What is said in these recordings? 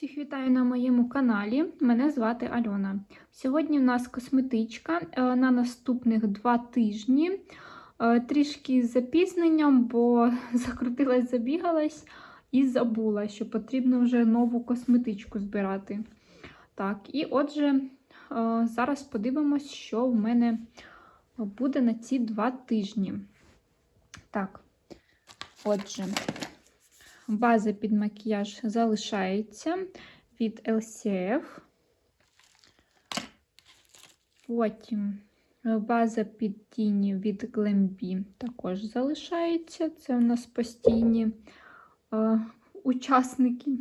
Всіх вітаю на моєму каналі. Мене звати Альона. Сьогодні в нас косметичка е, на наступних два тижні. Е, Трішки з запізненням, бо закрутилась, забігалась і забула, що потрібно вже нову косметичку збирати. Так, і отже, е, зараз подивимось, що в мене буде на ці два тижні. Так, отже. База під макіяж залишається від LCF. Потім база під тіні від Glambi також залишається. Це у нас постійні е, учасники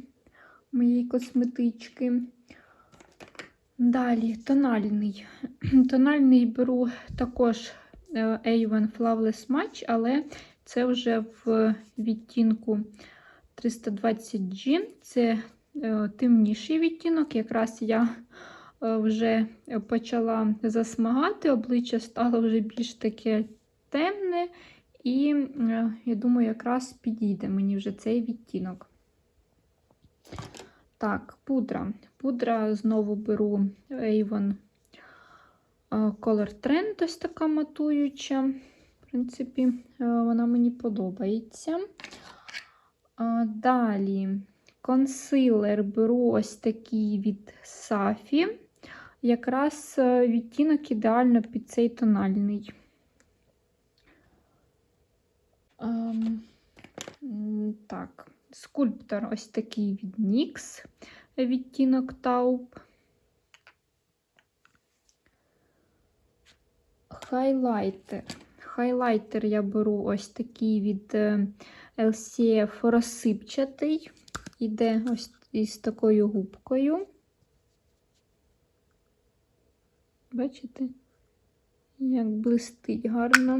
моєї косметички. Далі тональний. Тональний беру також A1 Flawless Match, але це вже в відтінку 320G це е, темніший відтінок. Якраз я е, вже почала засмагати, обличчя стало вже більш таке темне, і е, я думаю, якраз підійде мені вже цей відтінок. Так, пудра. Пудра знову беру Avon Color Trend, ось така матуюча. В принципі, вона мені подобається. Далі консилер беру ось такий від Сафі. Якраз е, відтінок ідеально під цей тональний. Ем, так, скульптор ось такий від NYX, відтінок Taupe. Хайлайтер. Хайлайтер я беру ось такий від е, LCF розсипчатий. Іде ось із такою губкою. Бачите, як блистить гарно.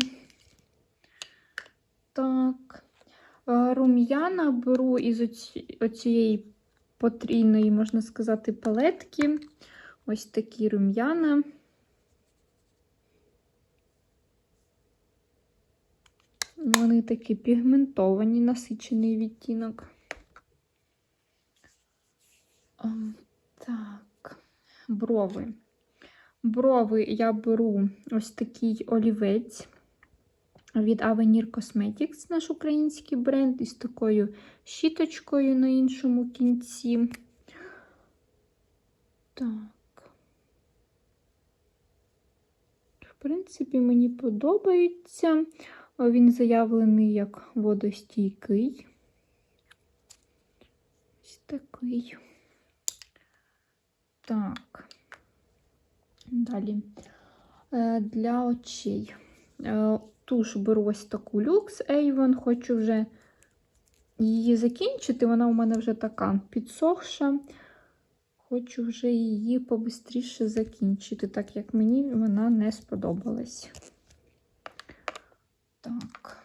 Так, рум'яна беру із оцієї потрійної, можна сказати, палетки. Ось такі рум'яна. Вони такі пігментовані, насичений відтінок. Так, брови. Брови я беру ось такий олівець від Avenir Cosmetics, наш український бренд, із такою щіточкою на іншому кінці. Так. В принципі, мені подобається. Він заявлений як водостійкий. Ось такий. Так, далі е, для очей. Е, туш беру ось таку люкс Avon, хочу вже її закінчити. Вона у мене вже така підсохша. Хочу вже її побистріше закінчити, так як мені вона не сподобалась. Так.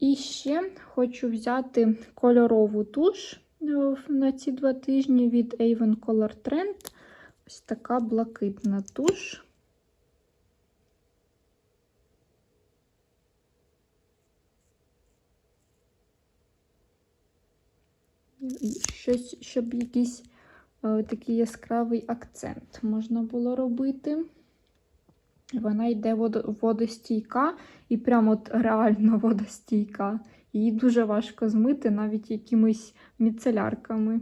І ще хочу взяти кольорову туш е, на ці два тижні від Avon Color Trend. Ось така блакитна туш. Щось, щоб якийсь о, такий яскравий акцент можна було робити. Вона йде водостійка і прямо от реально водостійка. Її дуже важко змити навіть якимись міцелярками.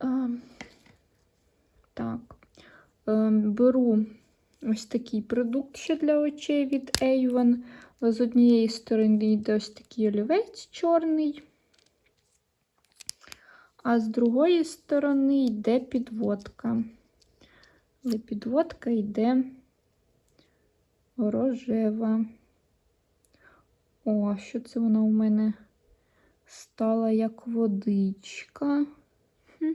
А, так, а, беру ось такий продукт ще для очей від Avon. З однієї сторони йде ось такий олівець чорний, а з другої сторони йде підводка. Але підводка йде рожева. О, що це вона у мене стала як водичка? Хм.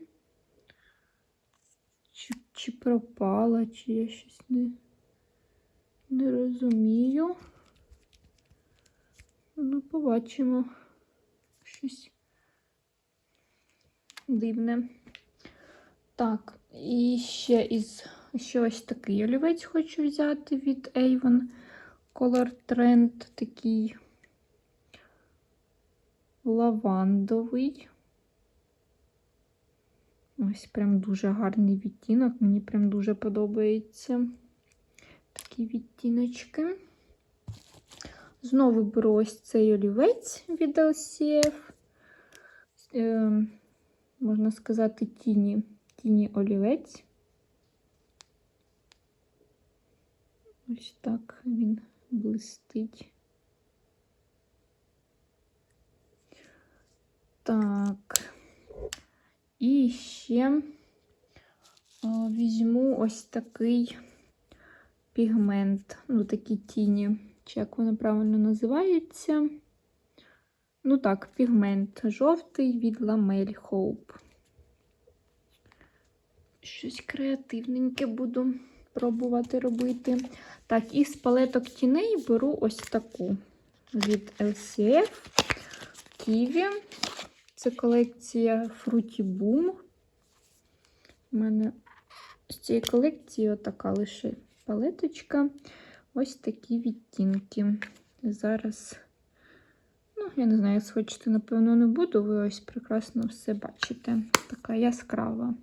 Чи, чи пропала, чи я щось не, не розумію. Ну, побачимо щось дивне. Так, і ще із ще ось такий олівець хочу взяти від Avon Color Trend, такий лавандовий. Ось прям дуже гарний відтінок. Мені прям дуже подобається такі відтіночки. Знову беру ось цей олівець від LCF. Е, можна сказати, тіні, тіні олівець. Ось так він блистить. Так. І ще о, візьму ось такий пігмент, ну, такі тіні, чи як воно правильно називається. Ну так, пігмент жовтий від Ламель Hope. Щось креативненьке буду пробувати робити. Так, і з палеток тіней беру ось таку від LCF Kiwi. Це колекція Fruity Boom. У мене з цієї колекції отака лише палеточка. Ось такі відтінки. Зараз, ну, я не знаю, схочете, напевно, не буду. Ви ось прекрасно все бачите. Така яскрава.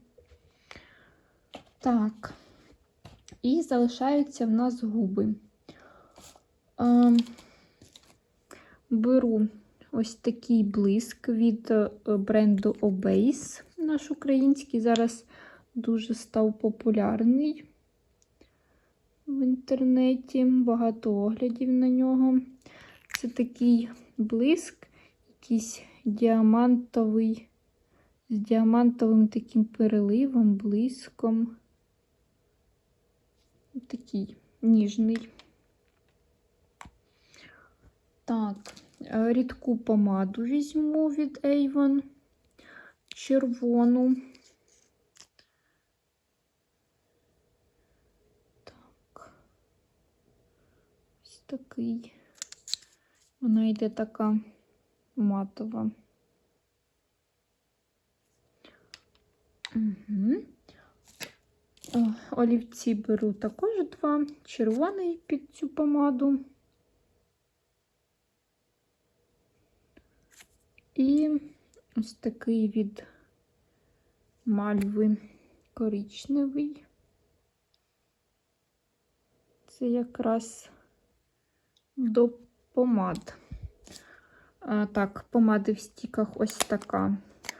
Так. І залишаються в нас губи. Ем, беру ось такий блиск від е, бренду Obase. Наш український зараз дуже став популярний в інтернеті. Багато оглядів на нього. Це такий блиск, якийсь діамантовий, з діамантовим таким переливом, блиском. Такий ніжний. Так, е, рідку помаду візьму від Avon, червону. Так, ось такий. Вона йде така матова. Олівці беру також два, червоний під цю помаду. І ось такий від мальви коричневий. Це якраз до помад. А, так, помади в стіках ось така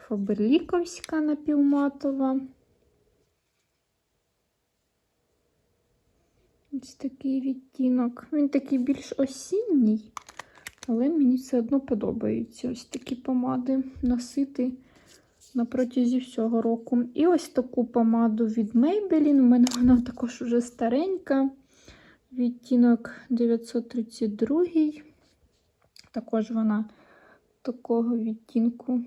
фаберліковська напівматова. Ось такий відтінок. Він такий більш осінній, але мені все одно подобаються ось такі помади носити на протязі всього року. І ось таку помаду від Maybelline. У мене вона також уже старенька. Відтінок 932. Також вона такого відтінку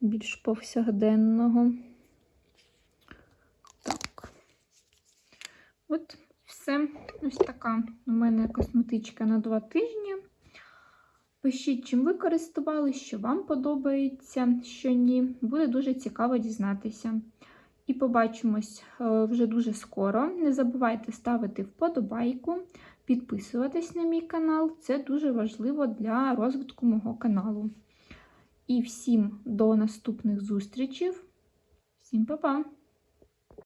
більш повсякденного. Так. От все. Ось така у мене косметичка на два тижні. Пишіть, чим ви користувалися, що вам подобається, що ні. Буде дуже цікаво дізнатися. І побачимось е, вже дуже скоро. Не забувайте ставити вподобайку, підписуватись на мій канал. Це дуже важливо для розвитку мого каналу. І всім до наступних зустрічей. Всім па-па!